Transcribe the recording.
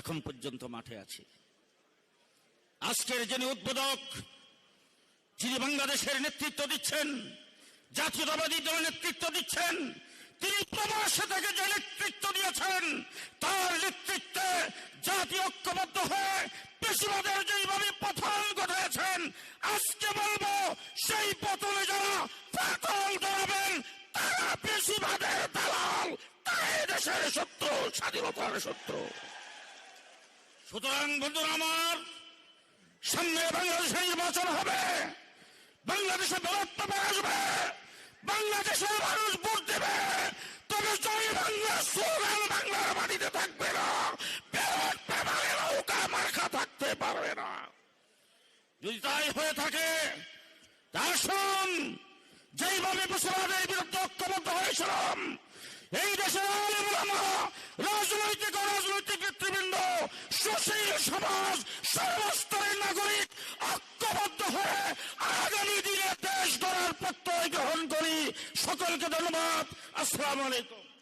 এখন পর্যন্ত মাঠে আছে। আজকের যিনি উদ্বোধক, যিনি বাংলাদেশের নেতৃত্ব দিচ্ছেন, জাতীয়তাবাদী দল নেতৃত্ব দিচ্ছেন, তিনি প্রবাসে থেকে যে নেতৃত্ব দিয়েছেন, তার নেতৃত্বে জাতি ঐক্যবদ্ধ হয়ে পেশিবাদের যেইভাবে পতন ঘটেছেন আজকে বলব সেই পতনে যারা পতন ধরাবেন তারা পেশিবাদের দালাল তারাই দেশের শত্রু, স্বাধীনতার শত্রু। সুতরাং বন্ধুরা আমার, সামনে বাংলাদেশে নির্বাচন হবে। বাংলাদেশে বরত্ব আসবে। বাংলাদেশের মানুষ ভোট দেবে। তবে জয় বাংলা সোনাল বাংলার মাটিতে থাকবে না। বেরোট পেপারে নৌকা মার্কা থাকতে পারবে না। যদি তাই হয়ে থাকে আসুন যেইভাবে মুসলমানের বিরুদ্ধে ঐক্যবদ্ধ হয়েছিলাম, এই দেশের সমাজ সর্বস্তরের নাগরিক ঐক্যবদ্ধ হয়ে আগামী দিনে দেশ গড়ার প্রত্যয় গ্রহণ করি। সকলকে ধন্যবাদ। আসসালাম আলাইকুম।